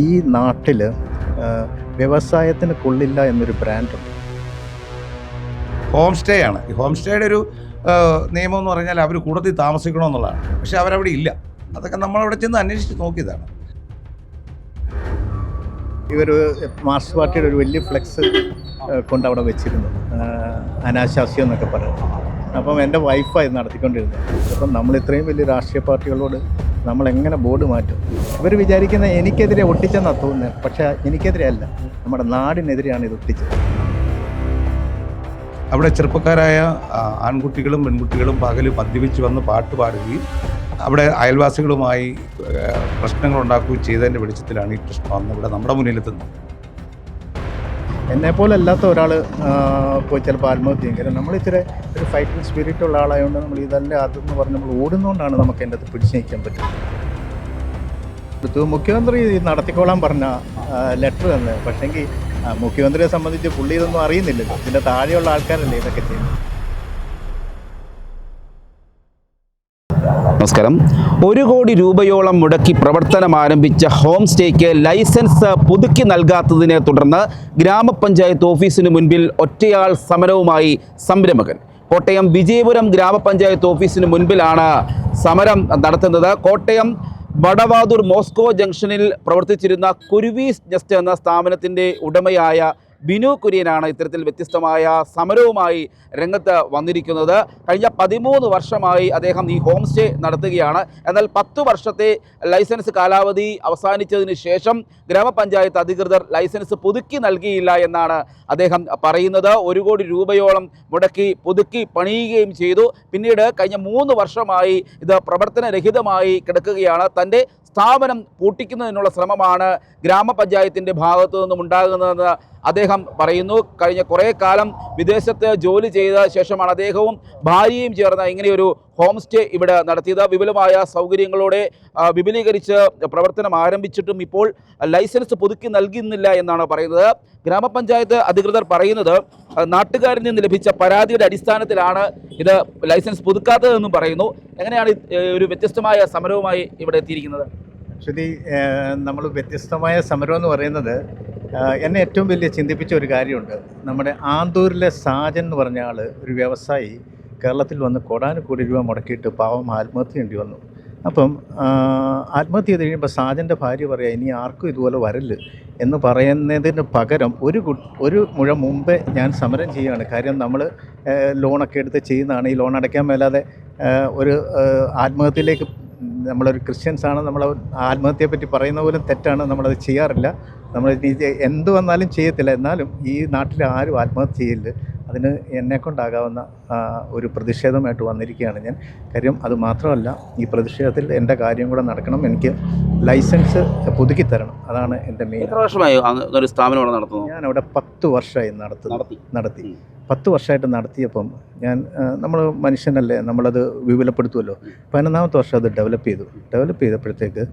ഈ നാട്ടിൽ വ്യവസായത്തിന് കൊള്ളില്ല എന്നൊരു ബ്രാൻഡുണ്ട് ഹോം സ്റ്റേ ആണ്. ഈ ഹോം സ്റ്റേയുടെ ഒരു നിയമം എന്ന് പറഞ്ഞാൽ അവർ കൂടുതൽ താമസിക്കണമെന്നുള്ളതാണ് പക്ഷെ അവരവിടെ ഇല്ല. അതൊക്കെ നമ്മളവിടെ ചെന്ന് അന്വേഷിച്ച് നോക്കിയതാണ്. ഇവർ മാർക്സ് പാർട്ടിയുടെ ഒരു വലിയ ഫ്ലെക്സ് കൊണ്ട് അവിടെ വെച്ചിരുന്നു. അനാശാസ്യം എന്നൊക്കെ പറയുന്നത്. അപ്പം എന്റെ വൈഫായി നടത്തിക്കൊണ്ടിരുന്നത്. അപ്പം നമ്മൾ ഇത്രയും വലിയ രാഷ്ട്രീയ പാർട്ടികളോട് നമ്മൾ എങ്ങനെ ബോർഡ് മാറ്റും? ഇവർ വിചാരിക്കുന്ന എനിക്കെതിരെ ഒട്ടിച്ചെന്നാണ് തോന്നുന്നത് പക്ഷേ എനിക്കെതിരെ അല്ല. നമ്മുടെ നാടിനെതിരെയാണ് ഇത് ഒട്ടിച്ചത്. അവിടെ ചെറുപ്പക്കാരായ ആൺകുട്ടികളും പെൺകുട്ടികളും പകൽ മദ്യപിച്ച് വന്ന് പാട്ട് പാടുകയും അവിടെ അയൽവാസികളുമായി പ്രശ്നങ്ങൾ ഉണ്ടാക്കുകയും ചെയ്തതിന്റെ വെളിച്ചത്തിലാണ് ഈ പ്രശ്നം അന്ന് ഇവിടെ നമ്മുടെ മുന്നിലെത്തുന്നത്. എന്നെപ്പോലെ അല്ലാത്ത ഒരാൾ പോയി ചിലപ്പോൾ ആത്മഹത്യ കാരണം നമ്മൾ ഇച്ചിരി ഒരു ഫൈറ്റിംഗ് സ്പിരിറ്റ് ഉള്ള ആളായതുകൊണ്ട് നമ്മൾ ഇതല്ല അതെന്ന് പറഞ്ഞ് നമ്മൾ ഓടുന്നതുകൊണ്ടാണ് നമുക്ക് എന്റെ അത് പിടിച്ചു നിൽക്കാൻ പറ്റുന്നത്. മുഖ്യമന്ത്രി നടത്തിക്കോളാൻ പറഞ്ഞ ലെറ്റർ തന്നെ. പക്ഷേങ്കിൽ മുഖ്യമന്ത്രിയെ സംബന്ധിച്ച് പുള്ളി ഇതൊന്നും അറിയുന്നില്ലല്ലോ. ഇതിന്റെ താഴെയുള്ള ആൾക്കാരല്ലേ ഇതൊക്കെ ചെയ്യുന്നത്. നമസ്കാരം. ഒരു കോടി രൂപയോളം മുടക്കി പ്രവർത്തനം ആരംഭിച്ച ഹോം സ്റ്റേക്ക് ലൈസൻസ് പുതുക്കി നൽകാത്തതിനെ തുടർന്ന് ഗ്രാമപഞ്ചായത്ത് ഓഫീസിന് മുൻപിൽ ഒറ്റയാൾ സമരവുമായി സംരംഭകൻ. കോട്ടയം വിജയപുരം ഗ്രാമപഞ്ചായത്ത് ഓഫീസിന് മുൻപിലാണ് സമരം നടത്തുന്നത്. കോട്ടയം വടവാതൂർ മോസ്കോ ജംഗ്ഷനിൽ പ്രവർത്തിച്ചിരുന്ന കുരുവീസ് ജസ്റ്റ് എന്ന സ്ഥാപനത്തിന്റെ ഉടമയായ ബിനു കുര്യനാണ് ഇത്തരത്തിൽ വ്യത്യസ്തമായ സമരവുമായി രംഗത്ത് വന്നിരിക്കുന്നത്. കഴിഞ്ഞ പതിമൂന്ന് വർഷമായി അദ്ദേഹം ഈ ഹോം സ്റ്റേ നടത്തുകയാണ്. എന്നാൽ പത്ത് വർഷത്തെ ലൈസൻസ് കാലാവധി അവസാനിച്ചതിന് ശേഷം ഗ്രാമപഞ്ചായത്ത് അധികൃതർ ലൈസൻസ് പുതുക്കി നൽകിയില്ല എന്നാണ് അദ്ദേഹം പറയുന്നത്. ഒരു കോടി രൂപയോളം മുടക്കി പുതുക്കി പണിയുകയും ചെയ്തു. പിന്നീട് കഴിഞ്ഞ മൂന്ന് വർഷമായി ഇത് പ്രവർത്തനരഹിതമായി കിടക്കുകയാണ്. തന്റെ സ്ഥാപനം പൂട്ടിക്കുന്നതിനുള്ള ശ്രമമാണ് ഗ്രാമപഞ്ചായത്തിന്റെ ഭാഗത്തു നിന്നും ഉണ്ടാകുന്നതെന്ന് അദ്ദേഹം പറയുന്നു കഴിഞ്ഞ കുറേ കാലം വിദേശത്ത് ജോലി ചെയ്ത ശേഷമാണ് അദ്ദേഹവും ഭാര്യയും ചേർന്ന ഇങ്ങനെയൊരു ഹോം സ്റ്റേ ഇവിടെ നടത്തിയത്. വിപുലമായ സൗകര്യങ്ങളോടെ വിപുലീകരിച്ച് പ്രവർത്തനം ആരംഭിച്ചിട്ടും ഇപ്പോൾ ലൈസൻസ് പുതുക്കി നൽകുന്നില്ല എന്നാണ് പറയുന്നത്. ഗ്രാമപഞ്ചായത്ത് അധികൃതർ പറയുന്നത് നാട്ടുകാരിൽ നിന്ന് ലഭിച്ച പരാതിയുടെ അടിസ്ഥാനത്തിലാണ് ഇത് ലൈസൻസ് പുതുക്കാത്തതെന്നും പറയുന്നു. എങ്ങനെയാണ് ഒരു വ്യത്യസ്തമായ സമരവുമായി ഇവിടെ എത്തിയിരിക്കുന്നത്? ആക്ച്വലി നമ്മൾ വ്യത്യസ്തമായ സമരം എന്ന് പറയുന്നത് എന്നെ ഏറ്റവും വലിയ ചിന്തിപ്പിച്ച ഒരു കാര്യമുണ്ട്. നമ്മുടെ ആന്തൂരിലെ സാജൻ എന്ന് പറഞ്ഞ ആൾ ഒരു വ്യവസായി കേരളത്തിൽ വന്ന് കോടാനുകോടി രൂപ മുടക്കിയിട്ട് പാവം ആത്മഹത്യ ചെയ്യേണ്ടി വന്നു. അപ്പം ആത്മഹത്യ ചെയ്ത് കഴിയുമ്പോൾ സാജന്റെ ഭാര്യ പറയാം ഇനി ആർക്കും ഇതുപോലെ വരൽ എന്ന് പറയുന്നതിന് പകരം ഒരു ഒരു മുഴ മുമ്പേ ഞാൻ സമരം ചെയ്യുകയാണ്. കാര്യം നമ്മൾ ലോണൊക്കെ എടുത്ത് ചെയ്യുന്നതാണ്. ഈ ലോൺ അടയ്ക്കാൻ മേലാതെ ഒരു ആത്മഹത്യയിലേക്ക് നമ്മളൊരു ക്രിസ്ത്യൻസാണ് നമ്മൾ ആത്മഹത്യയെ പറ്റി പറയുന്ന പോലും തെറ്റാണ് നമ്മളത് ചെയ്യാറില്ല. നമ്മൾ എന്ത് വന്നാലും ചെയ്യത്തില്ല. എന്നാലും ഈ നാട്ടിൽ ആരും ആത്മഹത്യ ചെയ്യില്ല അതിന് എന്നെ കൊണ്ടാകാവുന്ന ഒരു പ്രതിഷേധമായിട്ട് വന്നിരിക്കുകയാണ് ഞാൻ. കാര്യം അത് മാത്രമല്ല ഈ പ്രതിഷേധത്തിൽ എന്റെ കാര്യം കൂടെ നടക്കണം. എനിക്ക് ലൈസൻസ് പുതുക്കി തരണം. അതാണ് എന്റെ മെയിൻ എത്ര വർഷമായി ഒരു സ്ഥാപനം നടത്തുന്നു? ഞാൻ അവിടെ പത്ത് വർഷമായി നടത്തി. നടത്തി. പത്ത് വർഷമായിട്ട് നടത്തിയപ്പം ഞാൻ നമ്മൾ മനുഷ്യനല്ലേ നമ്മളത് വിപുലപ്പെടുത്തുമല്ലോ പതിനൊന്നാമത്തെ വർഷം അത് ഡെവലപ്പ് ചെയ്തു. ഡെവലപ്പ് ചെയ്തപ്പോഴത്തേക്ക്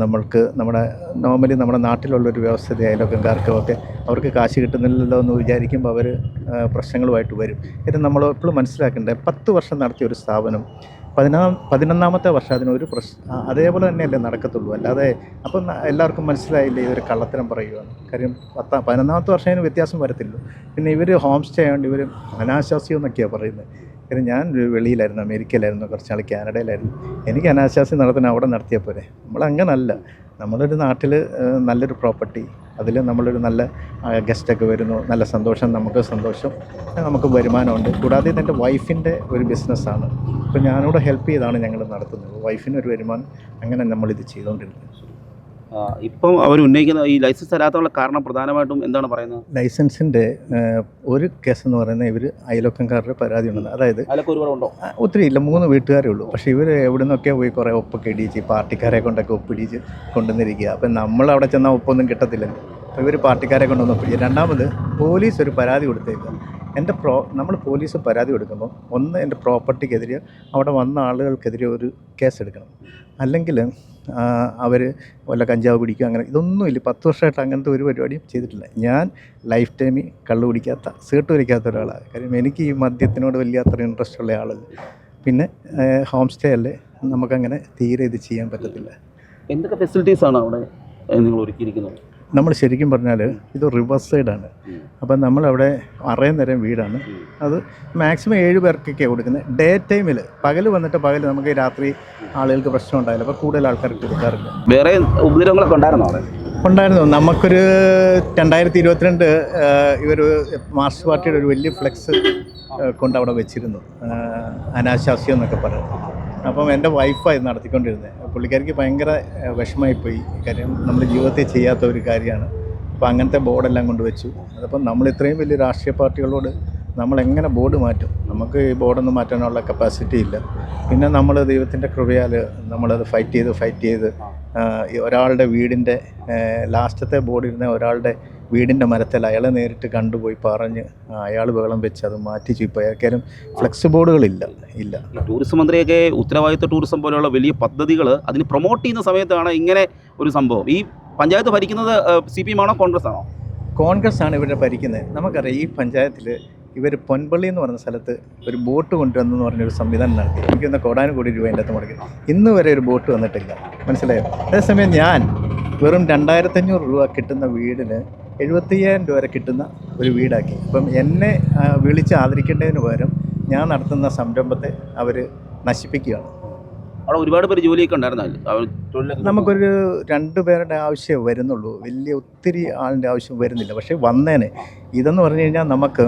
നമ്മൾക്ക് നമ്മുടെ നോർമലി നമ്മുടെ നാട്ടിലുള്ളൊരു വ്യവസ്ഥിതി അയൽവക്കംകാർക്കും ഒക്കെ അവർക്ക് കാശ് കിട്ടുന്നില്ലല്ലോ എന്ന് വിചാരിക്കുമ്പോൾ അവർ പ്രശ്നങ്ങളുമായിട്ട് വരും. ഇത് നമ്മൾ എപ്പോഴും മനസ്സിലാക്കേണ്ടത് പത്ത് വർഷം നടത്തിയ ഒരു സ്ഥാപനം പതിനാം പതിനൊന്നാമത്തെ വർഷം അതിനൊരു പ്രശ്നം അതേപോലെ തന്നെയല്ലേ നടക്കത്തുള്ളൂ. അല്ലാതെ അപ്പം എല്ലാവർക്കും മനസ്സിലായില്ലേ ഇതൊരു കള്ളത്തരം പറയുകയാണ് കാര്യം പത്താം പതിനൊന്നാമത്തെ വർഷം അതിന് വ്യത്യാസം വരത്തില്ലല്ലോ പിന്നെ ഇവർ ഹോം സ്റ്റേ ആയതുകൊണ്ട് ഇവർ അനാശാസ്യം എന്നൊക്കെയാണ് പറയുന്നത് കാര്യം ഞാൻ വെളിയിലായിരുന്നു അമേരിക്കയിലായിരുന്നു കുറച്ച് നാൾ കാനഡയിലായിരുന്നു. എനിക്ക് അനാശ്വാസം നടത്തുന്ന അവിടെ നടത്തിയാൽ പോരെ. നമ്മളങ്ങനല്ല. നമ്മളൊരു നാട്ടിൽ നല്ലൊരു പ്രോപ്പർട്ടി അതിൽ നമ്മളൊരു നല്ല ഗസ്റ്റൊക്കെ വരുന്നു നല്ല സന്തോഷം നമുക്ക് സന്തോഷം നമുക്ക് വരുമാനമുണ്ട്. കൂടാതെ ഇതെന്റെ വൈഫിന്റെ ഒരു ബിസിനസ്സാണ് അപ്പോൾ ഞാനിവിടെ ഹെൽപ്പ് ചെയ്താണ് ഞങ്ങൾ നടത്തുന്നത്. വൈഫിനൊരു വരുമാനം അങ്ങനെ നമ്മളിത് ചെയ്തുകൊണ്ടിരുന്നത് ഇപ്പം അവർ ഉന്നയിക്കുന്ന ഈ ലൈസൻസ് തരാത്തുള്ള കാരണം പ്രധാനമായിട്ടും എന്താണ് പറയുന്നത്? ലൈസൻസിന്റെ ഒരു കേസ് എന്ന് പറയുന്നത് ഇവർ അയൽവക്കംകാരുടെ പരാതി ഉണ്ടെന്ന് അതായത് ഉണ്ടോ? ഒത്തിരി ഇല്ല മൂന്ന് വീട്ടുകാരേ ഉള്ളൂ. പക്ഷെ ഇവർ എവിടെ നിന്നൊക്കെ പോയി കുറേ ഒപ്പൊക്കെ ഇടിച്ച് പാർട്ടിക്കാരെ കൊണ്ടൊക്കെ ഒപ്പിടിച്ച് കൊണ്ടുവന്നിരിക്കുക. അപ്പം നമ്മൾ അവിടെ ചെന്നാൽ ഒപ്പൊന്നും കിട്ടത്തില്ല അപ്പോൾ ഇവർ പാർട്ടിക്കാരെ കൊണ്ടുവന്ന് ഒപ്പിടിച്ച് രണ്ടാമത് പോലീസ് ഒരു പരാതി കൊടുത്തേക്കുക. എന്റെ പ്രോ നമ്മൾ പോലീസ് പരാതി കൊടുക്കുമ്പോൾ ഒന്ന് എന്റെ പ്രോപ്പർട്ടിക്കെതിരെ അവിടെ വന്ന ആളുകൾക്കെതിരെ ഒരു കേസ് എടുക്കണം അല്ലെങ്കിൽ അവർ വല്ല കഞ്ചാവ് പിടിക്കുക അങ്ങനെ ഇതൊന്നുമില്ല. പത്ത് വർഷമായിട്ട് അങ്ങനത്തെ ഒരു പരിപാടിയും ചെയ്തിട്ടില്ല. ഞാൻ ലൈഫ് ടൈമിൽ കള്ളു കുടിക്കാത്ത സീട്ട് വലിക്കാത്ത ഒരാളാണ്. കാര്യം എനിക്ക് ഈ മദ്യത്തിനോട് വലിയ അത്ര ഇൻട്രസ്റ്റ് ഉള്ള ആളല്ല. പിന്നെ ഹോം സ്റ്റേ അല്ലേ? നമുക്കങ്ങനെ തീരെ ഇത് ചെയ്യാൻ പറ്റത്തില്ല. എന്തൊക്കെ ഫെസിലിറ്റീസാണ് അവിടെ നിങ്ങൾ ഒരുക്കിയിരിക്കുന്നത്? നമ്മൾ ശരിക്കും പറഞ്ഞാൽ ഇത് റിവേഴ്സ് സൈഡാണ് അപ്പം നമ്മളവിടെ അറേ നേരം വീടാണ്. അത് മാക്സിമം ഏഴ് പേർക്കൊക്കെ കൊടുക്കുന്നത്. ഡേ ടൈമിൽ പകൽ വന്നിട്ട് പകൽ നമുക്ക് രാത്രി ആളുകൾക്ക് പ്രശ്നം ഉണ്ടായില്ല അപ്പോൾ കൂടുതൽ ആൾക്കാർക്ക് കൊടുക്കാറില്ല വേറെ ഉപദ്രവങ്ങളൊക്കെ ഉണ്ടായിരുന്നോ ഉണ്ടായിരുന്നു. നമുക്കൊരു രണ്ടായിരത്തി ഇരുപത്തിരണ്ട് ഇവർ മാർക്സ് പാർട്ടിയുടെ ഒരു വലിയ ഫ്ലെക്സ് കൊണ്ട് അവിടെ വെച്ചിരുന്നു. അനാശാസ്യം എന്നൊക്കെ പറയും. അപ്പം എന്റെ വൈഫായി നടത്തിക്കൊണ്ടിരുന്നത് പുള്ളിക്കാരിക്ക് ഭയങ്കര വിഷമമായിപ്പോയി. കാര്യം നമ്മൾ ജീവിതത്തിൽ ചെയ്യാത്ത ഒരു കാര്യമാണ്. അപ്പോൾ അങ്ങനത്തെ ബോർഡെല്ലാം കൊണ്ടുവച്ചു. അതപ്പം നമ്മൾ ഇത്രയും വലിയ രാഷ്ട്രീയ പാർട്ടികളോട് നമ്മൾ എങ്ങനെ ബോർഡ് മാറ്റും? നമുക്ക് ഈ ബോർഡൊന്നും മാറ്റാനുള്ള കപ്പാസിറ്റി ഇല്ല. പിന്നെ നമ്മൾ ദൈവത്തിന്റെ കൃപയാൽ നമ്മളത് ഫൈറ്റ് ചെയ്ത് ഫൈറ്റ് ചെയ്ത് ഒരാളുടെ വീടിന്റെ ലാസ്റ്റത്തെ ബോർഡിരുന്ന ഒരാളുടെ വീടിന്റെ മരത്തിൽ അയാളെ നേരിട്ട് കണ്ടുപോയി പറഞ്ഞ് അയാൾ ബഹളം വെച്ച് അത് മാറ്റി ചീപ്പ് അയാൾക്കാരും ഫ്ലെക്സ് ബോർഡുകളില്ല ഇല്ല. ടൂറിസം മന്ത്രിയൊക്കെ ഉത്തരവാദിത്വ ടൂറിസം പോലെയുള്ള വലിയ പദ്ധതികൾ അതിന് പ്രൊമോട്ട് ചെയ്യുന്ന സമയത്താണ് ഇങ്ങനെ ഒരു സംഭവം. ഈ പഞ്ചായത്ത് ഭരിക്കുന്നത് സി പി എം ആണോ കോൺഗ്രസ് ആണോ കോൺഗ്രസ് ആണ് ഇവരെ ഭരിക്കുന്നത്. നമുക്കറിയാം ഈ പഞ്ചായത്തിൽ ഇവർ പൊൻപള്ളി എന്ന് പറഞ്ഞ സ്ഥലത്ത് ഒരു ബോട്ട് കൊണ്ടുവന്നെന്ന് പറഞ്ഞൊരു സംവിധാനം നടത്തി. എനിക്കൊന്ന് കോടാനും കോടി രൂപ അതിന്റെ അകത്ത് മുടക്കി. ഇന്ന് വരെ ഒരു ബോട്ട് വന്നിട്ടില്ല. മനസ്സിലായോ? അതേസമയം ഞാൻ വെറും രണ്ടായിരത്തഞ്ഞൂറ് രൂപ കിട്ടുന്ന വീടിന് എഴുപത്തയ്യായിരം രൂപ വരെ കിട്ടുന്ന ഒരു വീടാക്കി. അപ്പം എന്നെ വിളിച്ച് ആദരിക്കേണ്ടതിന് പകരം ഞാൻ നടത്തുന്ന സംരംഭത്തെ അവർ നശിപ്പിക്കുകയാണ്. അവിടെ ഒരുപാട് പേര് ജോലിയൊക്കെ ഉണ്ടായിരുന്നല്ലേ നമുക്കൊരു രണ്ട് പേരുടെ ആവശ്യം വരുന്നുള്ളൂ. വലിയ ഒത്തിരി ആളിന്റെ ആവശ്യം വരുന്നില്ല. പക്ഷേ വന്നേനെ ഇതെന്ന് പറഞ്ഞു കഴിഞ്ഞാൽ നമുക്ക്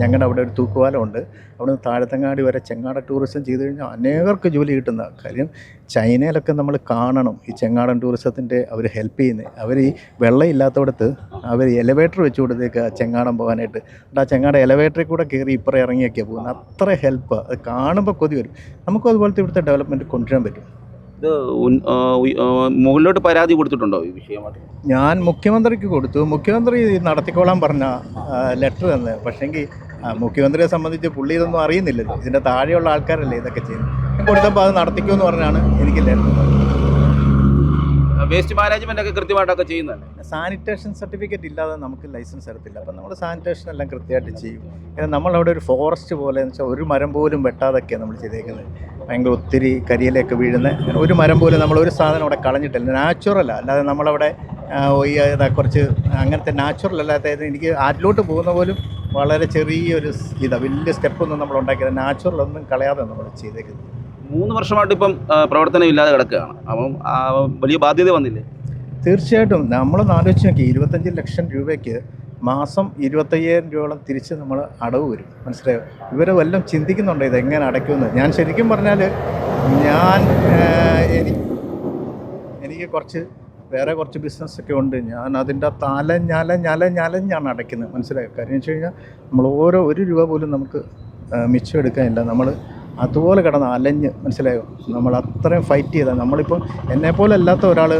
ഞങ്ങളുടെ അവിടെ ഒരു തൂക്കുപാലമുണ്ട്. അവിടെ നിന്ന് താഴത്തങ്ങാടി വരെ ചെങ്ങാട ടൂറിസം ചെയ്തു കഴിഞ്ഞാൽ അനേകർക്ക് ജോലി കിട്ടുന്ന കാര്യം ചൈനയിലൊക്കെ നമ്മൾ കാണണം. ഈ ചെങ്ങാടൻ ടൂറിസത്തിന്റെ അവർ ഹെൽപ്പ് ചെയ്യുന്നത് അവർ ഈ വെള്ളം ഇല്ലാത്തടത്ത് അവർ എലവേറ്റർ വെച്ച് കൊടുത്തേക്ക് ചെങ്ങാടം പോകാനായിട്ട്. എന്നിട്ട് ആ ചെങ്ങാട എലവേറ്ററിൽ കൂടെ കയറി ഇപ്പുറം ഇറങ്ങിയൊക്കെയാണ് പോകുന്നത്. അത്ര ഹെൽപ്പ് അത് കാണുമ്പോൾ കൊതി വരും. നമുക്കും അതുപോലത്തെ ഇവിടുത്തെ ഡെവലപ്മെന്റ് കൊണ്ടുവരാൻ പറ്റും. ഇത് മുകളിലോട്ട് പരാതി കൊടുത്തിട്ടുണ്ടോ ഈ വിഷയമായിട്ട്? ഞാൻ മുഖ്യമന്ത്രിക്ക് കൊടുത്തു. മുഖ്യമന്ത്രി നടത്തിക്കോളാൻ പറഞ്ഞ ലെറ്റർ തന്നെ. പക്ഷേങ്കിൽ മുഖ്യമന്ത്രിയെ സംബന്ധിച്ച് പുള്ളി ഇതൊന്നും അറിയുന്നില്ലല്ലോ. ഇതിന്റെ താഴെയുള്ള ആൾക്കാരല്ലേ ഇതൊക്കെ ചെയ്യുന്നത്. കൊടുത്തപ്പോൾ അത് നടത്തിക്കുമെന്ന് പറഞ്ഞാണ് എനിക്ക് ലെറ്റർ വേസ്റ്റ് മാനേജ്മെന്റ് ഒക്കെ കൃത്യമായിട്ടൊക്കെ ചെയ്യുന്നുണ്ട് സാനിറ്റേഷൻ സർട്ടിഫിക്കറ്റ് ഇല്ലാതെ നമുക്ക് ലൈസൻസ് എടുത്തില്ല അപ്പം നമ്മൾ സാനിറ്റേഷൻ എല്ലാം കൃത്യമായിട്ട് ചെയ്യും. പിന്നെ നമ്മളവിടെ ഒരു ഫോറസ്റ്റ് പോലെ എന്ന് വെച്ചാൽ ഒരു മരം പോലും വെട്ടാതൊക്കെയാണ് നമ്മൾ ചെയ്തേക്കുന്നത്. ഭയങ്കര ഒത്തിരി കരിയിലൊക്കെ വീഴുന്ന ഒരു മരം പോലും നമ്മൾ ഒരു സാധനം അവിടെ കളഞ്ഞിട്ടില്ല. നാച്ചുറൽ അല്ലാതെ നമ്മളവിടെ കുറച്ച് അങ്ങനത്തെ നാച്ചുറൽ അല്ലാത്ത എനിക്ക് ആറ്റിലോട്ട് പോകുന്ന പോലും വളരെ ചെറിയൊരു ഇതാണ് ഇതാ വലിയ സ്റ്റെപ്പൊന്നും നമ്മൾ ഉണ്ടാക്കിയത് നാച്ചുറൽ ഒന്നും കളയാതെ നമ്മൾ ചെയ്തേക്കുന്നത്. മൂന്ന് വർഷമായിട്ട് ഇപ്പം പ്രവർത്തനം ഇല്ലാതെ കിടക്കുകയാണ്. അപ്പം വലിയ ബാധ്യത വന്നില്ലേ? തീർച്ചയായിട്ടും. നമ്മളൊന്ന് ആലോചിച്ച് നോക്കി ഇരുപത്തഞ്ച് ലക്ഷം രൂപയ്ക്ക് മാസം ഇരുപത്തയ്യായിരം രൂപയോളം തിരിച്ച് നമ്മൾ അടവ് വരും. മനസ്സിലായോ? ഇവരെ വല്ലതും ചിന്തിക്കുന്നുണ്ടോ ഇത് എങ്ങനെ അടയ്ക്കുമെന്ന്? ഞാൻ ശരിക്കും പറഞ്ഞാൽ ഞാൻ എനിക്ക് എനിക്ക് കുറച്ച് വേറെ കുറച്ച് ബിസിനസ്സൊക്കെ ഉണ്ട്. ഞാൻ അതിന്റെ തല ഞല ഞല ഞലഞ്ഞാണ് അടയ്ക്കുന്നത്. മനസ്സിലായോ? കാര്യം വെച്ച് കഴിഞ്ഞാൽ നമ്മൾ ഓരോ ഒരു രൂപ പോലും നമുക്ക് മിച്ചം എടുക്കാനില്ല. നമ്മൾ അതുപോലെ കിടന്ന് അലഞ്ഞ് മനസ്സിലായോ? നമ്മൾ അത്രയും ഫൈറ്റ് ചെയ്താൽ നമ്മളിപ്പോൾ എന്നെപ്പോലെ അല്ലാത്ത ഒരാൾ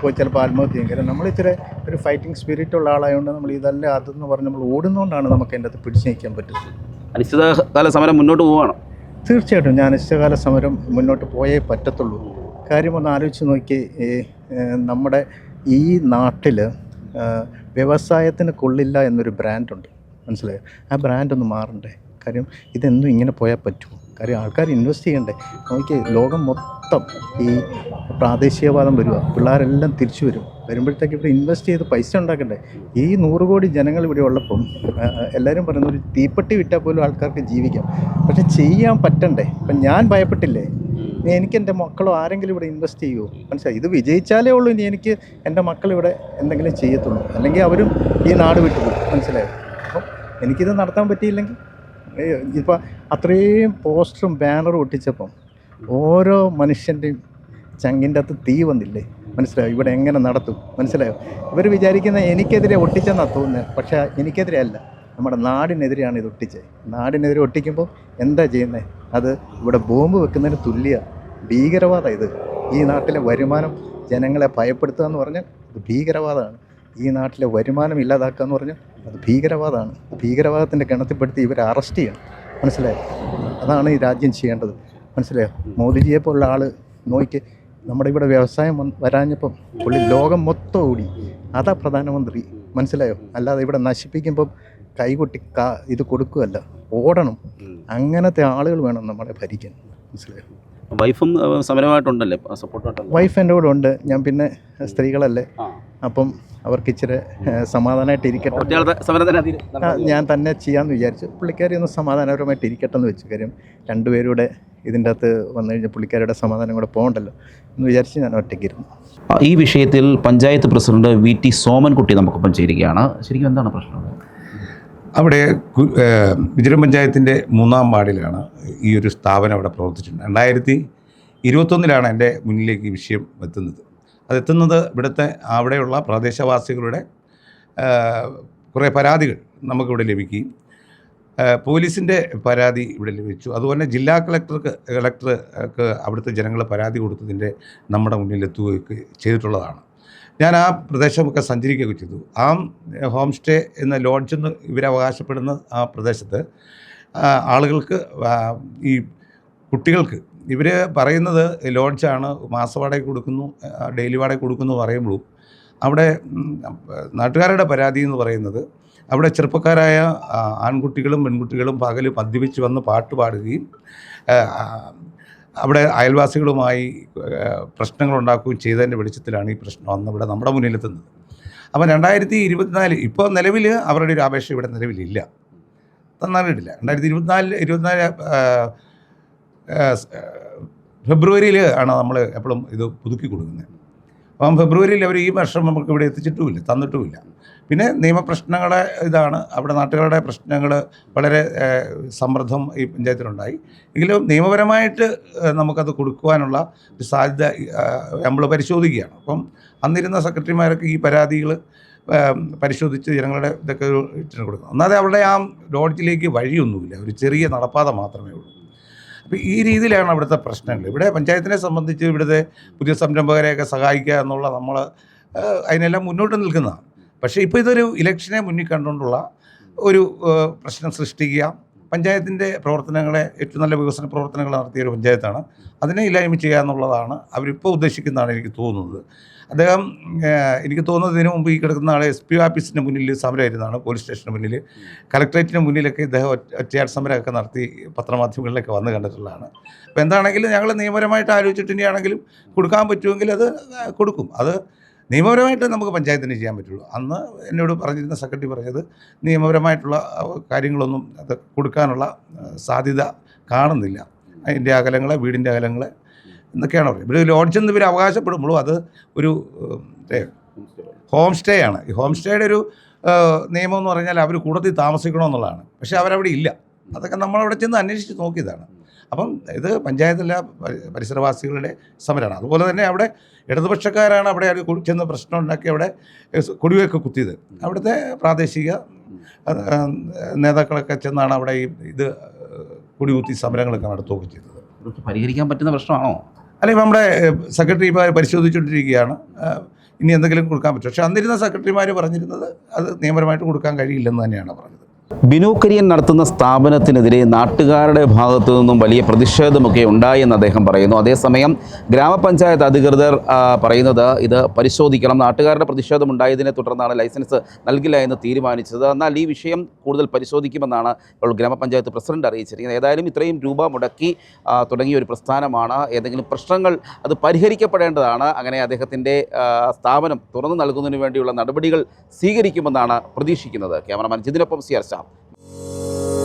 പോയി ചിലപ്പോൾ ആത്മഹത്യ ചെയ്യും. കാരണം നമ്മൾ ഇത്തിരി ഒരു ഫൈറ്റിംഗ് സ്പിരിറ്റ് ഉള്ള ആളായതുകൊണ്ട് നമ്മൾ ഇതല്ല അതെന്ന് പറഞ്ഞ് നമ്മൾ ഓടുന്നതുകൊണ്ടാണ് നമുക്ക് എന്റെ അകത്ത് പിടിച്ചു നിൽക്കാൻ പറ്റുന്നത്. അനിശ്ചിതകാല സമരം മുന്നോട്ട് പോവുകയാണ് തീർച്ചയായിട്ടും ഞാൻ അനിശ്ചിതകാല സമരം മുന്നോട്ട് പോയേ പറ്റത്തുള്ളൂ. കാര്യം ഒന്ന് ആലോചിച്ച് നോക്കി നമ്മുടെ ഈ നാട്ടിൽ വ്യവസായത്തിന് കൊള്ളില്ല എന്നൊരു ബ്രാൻഡുണ്ട് മനസ്സിലായോ? ആ ബ്രാൻഡ് ഒന്ന് മാറണ്ടേ? കാര്യം ഇതെന്നും ഇങ്ങനെ പോയാൽ പറ്റുമോ? കാര്യം ആൾക്കാർ ഇൻവെസ്റ്റ് ചെയ്യണ്ടേ? നോക്കി ലോകം മൊത്തം ഈ പ്രാദേശികവാദം വരിക പിള്ളേരെല്ലാം തിരിച്ചു വരും. വരുമ്പോഴത്തേക്ക് ഇവിടെ ഇൻവെസ്റ്റ് ചെയ്ത് പൈസ ഉണ്ടാക്കണ്ടേ? ഈ നൂറ് കോടി ജനങ്ങൾ ഇവിടെ ഉള്ളപ്പം എല്ലാവരും പറയുന്ന ഒരു തീപ്പെട്ടി വിറ്റാൽ പോലും ആൾക്കാർക്ക് ജീവിക്കാം. പക്ഷെ ചെയ്യാൻ പറ്റണ്ടേ? ഇപ്പം ഞാൻ ഭയപ്പെട്ടില്ലേ? ഇനി എനിക്ക് എന്റെ മക്കളോ ആരെങ്കിലും ഇവിടെ ഇൻവെസ്റ്റ് ചെയ്യുമോ മനസ്സിലായി? ഇത് വിജയിച്ചാലേ ഉള്ളൂ ഇനി എനിക്ക് എന്റെ മക്കൾ ഇവിടെ എന്തെങ്കിലും ചെയ്യത്തുള്ളൂ. അല്ലെങ്കിൽ അവരും ഈ നാട് വിട്ടു പോകും. മനസ്സിലായോ? അപ്പം എനിക്കിത് നടത്താൻ പറ്റിയില്ലെങ്കിൽ ഇപ്പം അത്രയും പോസ്റ്ററും ബാനറും ഒട്ടിച്ചപ്പം ഓരോ മനുഷ്യന്റെയും ചങ്ങിന്റെ അകത്ത് തീ വന്നില്ലേ? മനസ്സിലായോ? ഇവിടെ എങ്ങനെ നടത്തും? മനസ്സിലായോ? ഇവർ വിചാരിക്കുന്ന എനിക്കെതിരെ ഒട്ടിച്ചെന്നാണ് തോന്നുന്നത് പക്ഷേ എനിക്കെതിരെ അല്ല. നമ്മുടെ നാടിനെതിരെയാണ് ഇത് ഒട്ടിച്ചത്. നാടിനെതിരെ ഒട്ടിക്കുമ്പോൾ എന്താ ചെയ്യുന്നത് അത് ഇവിടെ ബോംബ് വെക്കുന്നതിന് തുല്യ ഭീകരവാദം ഇത്. ഈ നാട്ടിലെ വരുമാനം ജനങ്ങളെ ഭയപ്പെടുത്തുക എന്ന് പറഞ്ഞാൽ ഇത് ഭീകരവാദമാണ്. ഈ നാട്ടിലെ വരുമാനം ഇല്ലാതാക്കുക എന്ന് പറഞ്ഞാൽ അത് ഭീകരവാദമാണ്. ഭീകരവാദത്തിന്റെ ഗണത്തിൽപ്പെടുത്തി ഇവരെ അറസ്റ്റ് ചെയ്യണം. മനസ്സിലായോ? അതാണ് ഈ രാജ്യം ചെയ്യേണ്ടത്. മനസ്സിലായോ? മോദിജിയെ പോലുള്ള ആൾ നോക്കി നമ്മുടെ ഇവിടെ വ്യവസായം വന്ന് വരാഞ്ഞപ്പം പുള്ളി ലോകം മൊത്തം ഓടി. അതാ പ്രധാനമന്ത്രി. മനസ്സിലായോ? അല്ലാതെ ഇവിടെ നശിപ്പിക്കുമ്പം കൈകൊട്ടി കാ ഇത് കൊടുക്കുകയല്ല. ഓടണം. അങ്ങനത്തെ ആളുകൾ വേണം നമ്മളെ ഭരിക്കാൻ. മനസ്സിലായോ? വൈഫും സമരമായിട്ടുണ്ടല്ലേ? സപ്പോർട്ടായിട്ടല്ലേ വൈഫ് എന്റെ കൂടെ ഉണ്ട്. ഞാൻ പിന്നെ സ്ത്രീകളല്ലേ? അപ്പം അവർക്ക് ഇച്ചിരി സമാധാനമായിട്ട് ഇരിക്കട്ടെ ഞാൻ തന്നെ ചെയ്യാമെന്ന് വിചാരിച്ചു. പുള്ളിക്കാരി ഒന്ന് സമാധാനപരമായിട്ട് ഇരിക്കട്ടെ എന്ന് വെച്ചു. കാര്യം രണ്ടുപേരുടെ ഇതിന്റെ അകത്ത് വന്നു കഴിഞ്ഞാൽ പുള്ളിക്കാരുടെ സമാധാനം കൂടെ പോകണ്ടല്ലോ എന്ന് വിചാരിച്ച് ഞാൻ ഒറ്റയ്ക്കിരുന്നു. ഇരുന്നു ഈ വിഷയത്തിൽ panchayat president V T Somankutty നമുക്കൊപ്പം ചേരുകയാണ്. ശരിക്കും എന്താണ് പ്രശ്നം? അവിടെ വിജയം പഞ്ചായത്തിന്റെ മൂന്നാം വാർഡിലാണ് ഈ ഒരു സ്ഥാപനം അവിടെ പ്രവർത്തിച്ചിട്ടുണ്ട്. രണ്ടായിരത്തി ഇരുപത്തൊന്നിലാണ് എന്റെ മുന്നിലേക്ക് ഈ വിഷയം എത്തുന്നത്. അതെത്തുന്നത് ഇവിടുത്തെ അവിടെയുള്ള പ്രദേശവാസികളുടെ കുറേ പരാതികൾ നമുക്കിവിടെ ലഭിക്കുകയും പോലീസിന്റെ പരാതി ഇവിടെ ലഭിച്ചു. അതുപോലെ ജില്ലാ കളക്ടർക്ക് കളക്ടർക്ക് അവിടുത്തെ ജനങ്ങൾ പരാതി കൊടുത്തതിന്റെ നമ്മുടെ മുന്നിൽ എത്തുകയൊക്കെ ചെയ്തിട്ടുള്ളതാണ്. ഞാൻ ആ പ്രദേശമൊക്കെ സഞ്ചരിക്കുകയൊക്കെ ചെയ്തു. ആ ഹോം സ്റ്റേ എന്ന ലോഡ്ജ് എന്ന് ഇവരവകാശപ്പെടുന്ന ആ പ്രദേശത്ത് ആളുകൾക്ക് ഈ കുട്ടികൾക്ക് ഇവർ പറയുന്നത് ലോഡ്ജാണ് മാസവാടക കൊടുക്കുന്നു ഡെയിലി വാടക കൊടുക്കുന്നു പറയുമ്പോഴും അവിടെ നാട്ടുകാരുടെ പരാതി എന്ന് പറയുന്നത് അവിടെ ചെറുപ്പക്കാരായ ആൺകുട്ടികളും പെൺകുട്ടികളും പകൽ മദ്യപിച്ച് വന്ന് പാട്ട് പാടുകയും അവിടെ അയൽവാസികളുമായി പ്രശ്നങ്ങൾ ഉണ്ടാക്കുകയും ചെയ്തതിന്റെ വെളിച്ചത്തിലാണ് ഈ പ്രശ്നം അന്ന് ഇവിടെ നമ്മുടെ മുന്നിലെത്തുന്നത്. അപ്പം രണ്ടായിരത്തി ഇരുപത്തിനാല് ഇപ്പോൾ നിലവിൽ അവരുടെ ഒരു അപേക്ഷ ഇവിടെ നിലവിലില്ല. തന്നാലിട്ടില്ല രണ്ടായിരത്തി ഇരുപത്തിനാലിൽ ഇരുപത്തിനാല് ഫെബ്രുവരിയിൽ ആണ് നമ്മൾ എപ്പോഴും ഇത് പുതുക്കി കൊടുക്കുന്നത്. അപ്പം ഫെബ്രുവരിയിൽ അവർ ഈ വർഷം നമുക്ക് ഇവിടെ എത്തിച്ചിട്ടുമില്ല തന്നിട്ടുമില്ല. പിന്നെ നിയമപ്രശ്നങ്ങളെ ഇതാണ്. അവിടെ നാട്ടുകാരുടെ പ്രശ്നങ്ങൾ വളരെ സമൃദ്ധം ഈ പഞ്ചായത്തിലുണ്ടായി. എങ്കിലും നിയമപരമായിട്ട് നമുക്കത് കൊടുക്കുവാനുള്ള ഒരു സാധ്യത നമ്മൾ പരിശോധിക്കുകയാണ്. അപ്പം അന്നിരുന്ന സെക്രട്ടറിമാരൊക്കെ ഈ പരാതികൾ പരിശോധിച്ച് ജനങ്ങളുടെ ഇതൊക്കെ കൊടുക്കണം. ഒന്നാമത് അവിടെ ആ ലോഡ്ജിലേക്ക് വഴിയൊന്നുമില്ല. ഒരു ചെറിയ നടപ്പാത മാത്രമേ ഉള്ളൂ. അപ്പോൾ ഈ രീതിയിലാണ് അവിടുത്തെ പ്രശ്നങ്ങൾ. ഇവിടെ പഞ്ചായത്തിനെ സംബന്ധിച്ച് ഇവിടുത്തെ പുതിയ സംരംഭകരെയൊക്കെ സഹായിക്കുക എന്നുള്ള നമ്മൾ അതിനെല്ലാം മുന്നോട്ട് നിൽക്കുന്നതാണ്. പക്ഷേ ഇപ്പോൾ ഇതൊരു ഇലക്ഷനെ മുന്നിൽ കണ്ടുകൊണ്ടുള്ള ഒരു പ്രശ്നം സൃഷ്ടിക്കുക പഞ്ചായത്തിന്റെ പ്രവർത്തനങ്ങളെ ഏറ്റവും നല്ല വികസന പ്രവർത്തനങ്ങൾ നടത്തിയ ഒരു പഞ്ചായത്താണ്. അതിനെ ഇല്ലായ്മ ചെയ്യുക എന്നുള്ളതാണ് അവരിപ്പോൾ ഉദ്ദേശിക്കുന്നതാണ് എനിക്ക് തോന്നുന്നത്. അദ്ദേഹം എനിക്ക് തോന്നുന്നത് ഇതിനു മുമ്പ് ഈ കിടക്കുന്ന ആളെ എസ് പി ഓഫീസിന്റെ മുന്നിൽ സമരമായിരുന്നതാണ് പോലീസ് സ്റ്റേഷന് മുന്നിൽ. കലക്ട്രേറ്റിന് മുന്നിലൊക്കെ ഇദ്ദേഹം ഒറ്റ- ഒറ്റയാട് സമരമൊക്കെ നടത്തി പത്രമാധ്യമങ്ങളിലൊക്കെ വന്ന് കണ്ടിട്ടുള്ളതാണ്. അപ്പോൾ എന്താണെങ്കിലും ഞങ്ങൾ നിയമപരമായിട്ട് ആലോചിച്ചിട്ട് കൊടുക്കാൻ പറ്റുമെങ്കിൽ അത് കൊടുക്കും. അത് നിയമപരമായിട്ട് നമുക്ക് പഞ്ചായത്തിന് ചെയ്യാൻ പറ്റുള്ളൂ. അന്ന് എന്നോട് പറഞ്ഞിരുന്ന സെക്രട്ടറി പറഞ്ഞത് നിയമപരമായിട്ടുള്ള കാര്യങ്ങളൊന്നും അത് കൊടുക്കാനുള്ള സാധ്യത കാണുന്നില്ല. അതിന്റെ അകലങ്ങളെ വീടിന്റെ അകലങ്ങളെ എന്നൊക്കെയാണ് പറയുന്നത്. ഇവിടെ ലോഡ്ജ് എന്ന് ഇവർ അവകാശപ്പെടുമ്പോഴും അത് ഒരു ഹോം സ്റ്റേ ആണ്. ഈ ഹോം സ്റ്റേയുടെ ഒരു നിയമം എന്ന് പറഞ്ഞാൽ അവർ കൂടത്തിൽ താമസിക്കണമെന്നുള്ളതാണ്. പക്ഷേ അവരവിടെ ഇല്ല. അതൊക്കെ നമ്മളവിടെ ചെന്ന് അന്വേഷിച്ച് നോക്കിയതാണ്. അപ്പം ഇത് പഞ്ചായത്തിലെ പരി- പരിസരവാസികളുടെ സമരമാണ് അതുപോലെ തന്നെ അവിടെ ഇടതുപക്ഷക്കാരാണ് അവിടെ ചെന്ന് പ്രശ്നം ഉണ്ടാക്കി അവിടെ കുടിവയ്ക്ക് കുത്തിയത്. അവിടുത്തെ പ്രാദേശിക നേതാക്കളൊക്കെ ചെന്നാണ് അവിടെ ഈ ഇത് കുടികുത്തി സമരങ്ങളൊക്കെ നടത്തുകയൊക്കെ ചെയ്തത്. പരിഹരിക്കാൻ പറ്റുന്ന പ്രശ്നമാണോ? അല്ലെങ്കിൽ നമ്മുടെ സെക്രട്ടറി പരിശോധിച്ചുകൊണ്ടിരിക്കുകയാണ്. ഇനി എന്തെങ്കിലും കൊടുക്കാൻ പറ്റും. പക്ഷേ അന്നിരുന്ന സെക്രട്ടറിമാർ പറഞ്ഞിരുന്നത് അത് നിയമപരമായിട്ട് കൊടുക്കാൻ കഴിയില്ലെന്ന് തന്നെയാണ് പറഞ്ഞത്. ബിനു കരിയൻ നടത്തുന്ന സ്ഥാപനത്തിനെതിരെ നാട്ടുകാരുടെ ഭാഗത്തു നിന്നും വലിയ പ്രതിഷേധമൊക്കെ ഉണ്ടായെന്ന് അദ്ദേഹം പറയുന്നു. അതേസമയം ഗ്രാമപഞ്ചായത്ത് അധികൃതർ പറയുന്നത് ഇത് പരിശോധിക്കണം. നാട്ടുകാരുടെ പ്രതിഷേധം ഉണ്ടായതിനെ തുടർന്നാണ് ലൈസൻസ് നൽകില്ല എന്ന് തീരുമാനിച്ചത്. എന്നാൽ ഈ വിഷയം കൂടുതൽ പരിശോധിക്കുമെന്നാണ് ഇപ്പോൾ ഗ്രാമപഞ്ചായത്ത് പ്രസിഡന്റ് അറിയിച്ചിരിക്കുന്നത്. ഏതായാലും ഇത്രയും രൂപ മുടക്കി തുടങ്ങിയ ഒരു പ്രസ്ഥാനമാണ്. ഏതെങ്കിലും പ്രശ്നങ്ങൾ അത് പരിഹരിക്കപ്പെടേണ്ടതാണ്. അങ്ങനെ അദ്ദേഹത്തിന്റെ സ്ഥാപനം തുറന്നു നൽകുന്നതിന് വേണ്ടിയുള്ള നടപടികൾ സ്വീകരിക്കുമെന്നാണ് പ്രതീക്ഷിക്കുന്നത്. ക്യാമറമാൻ ജിതിനൊപ്പം സി Stop.